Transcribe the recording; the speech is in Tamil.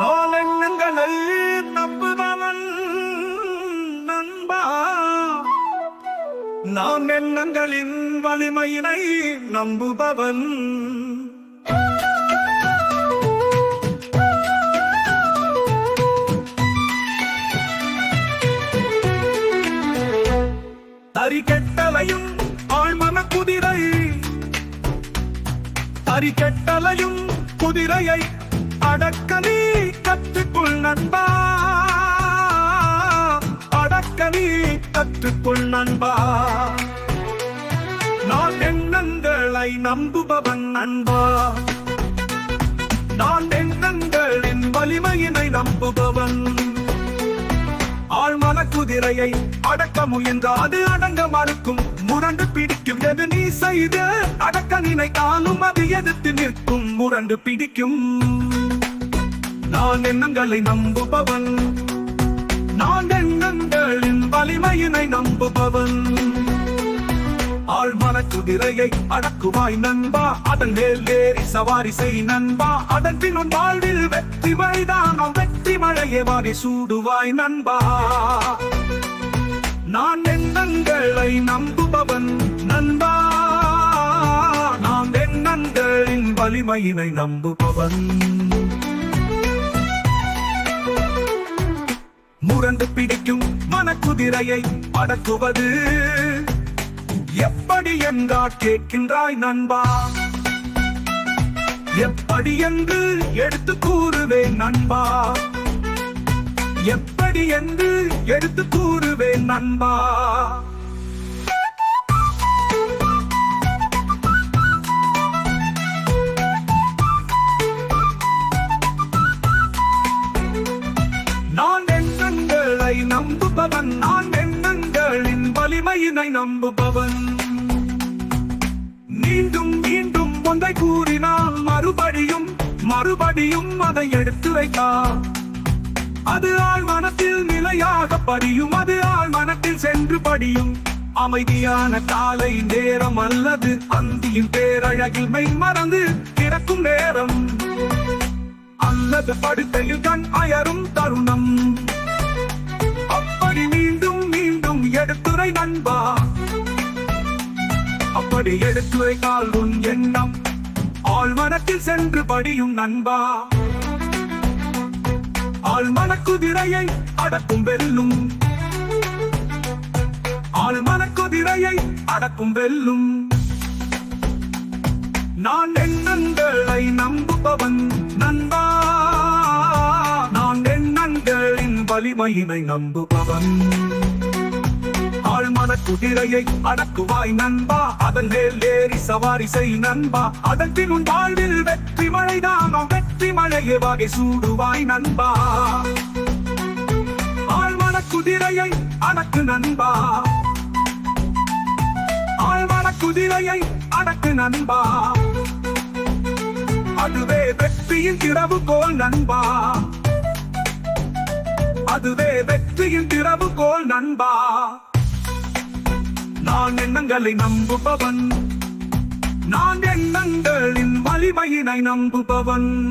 நாளெண்ணங்களை நம்புபவன் நண்பா. நான் எண்ணங்களின் வலிமையினை நம்புபவன். தறி கெட்டலையும் ஆழ்மன குதிரை. தறி கெட்டலையும் குதிரையை அடக்க நீ கற்றுக்குள் நண்பா. அடக்க நீ கற்றுக்குள் நண்பா. நான் எண்ணங்களை நம்புபவன் நண்பா. நான் எண்ணங்களின் வலிமையினை நம்புபவன். ஆழ்மன குதிரையை அடக்க முயன்ற அது அடங்க மறுக்கும். முரண்டு பிடிக்கும் எது நீ செய்த அடக்க நினைத்தாலும் அது எதிர்த்து நிற்கும். முரண்டு பிடிக்கும். நான் எண்ணங்களை நம்புபவன். நான் எண்ணங்களின் வலிமையினை நம்புபவன். ஆழ்மன குதிரையை அடக்குவாய் நண்பா. அதன் மேல் ஏறி சவாரி செய் நண்பா. அதன் பின் உன் வாழ்வில் வெற்றி மழைதான் வெற்றி மழையை வாரி சூடுவாய் நண்பா. நான் எண்ணங்களை நம்புபவன் நண்பா. நான் எண்ணங்களின் வலிமையினை நம்புபவன். முரண்டு பிடிக்கும் மனக்குதிரையை அடக்குவது. எப்படி என்றா கேட்கின்றாய் நண்பா. எப்படி என்று எடுத்து கூறுவேன் நண்பா. எப்படி என்று எடுத்து கூறுவேன் நண்பா. நம்புபவன். மீண்டும் மீண்டும் ஒன்றை கூறினால் மறுபடியும் மறுபடியும் அதை எடுத்து வைத்தார். அது ஆள் மனத்தில் நிலையாக படியும் அது ஆள் மனத்தில் சென்று படியும். அமைதியான காலை நேரம் அல்லது அந்தியின் பேரழகில் மெய் மறந்து கிடக்கும் நேரம். அல்லது படுக்கையில் கண் அயரும் தருணம். எடுத்துரை நண்பா. அப்படி எடுத்துரைத்தால் உன் எண்ணம் ஆழ்மனத்தில் சென்று படியும் நண்பா. ஆழ்மன குதிரையை அடக்கும் வெல்லும். ஆழ்மன குதிரையை அடக்கும் வெல்லும். நான் எண்ணங்களை நம்புபவன் நண்பா. நான் எண்ணங்களின் வலிமையினை நம்புபவன். குதிரையை அடக்குவாய் நண்பா. அதன் மேல் ஏறி சவாரி செய் நண்பா. அதன் பின் உன் வாழ்வில் வெற்றி மழைதான் வெற்றி மழையை வகை சூடுவாய் நண்பா. ஆழ்மன குதிரையை அடக்கு நண்பா. ஆழ்மன குதிரையை அடக்கு நண்பா. அதுவே வெற்றியின் திறவுகோல் நண்பா. அதுவே வெற்றியின் திறவுகோல் நண்பா. நான் எண்ணங்களை நம்புபவன். நான் எண்ணங்களின் வலிமையினை நம்புபவன்.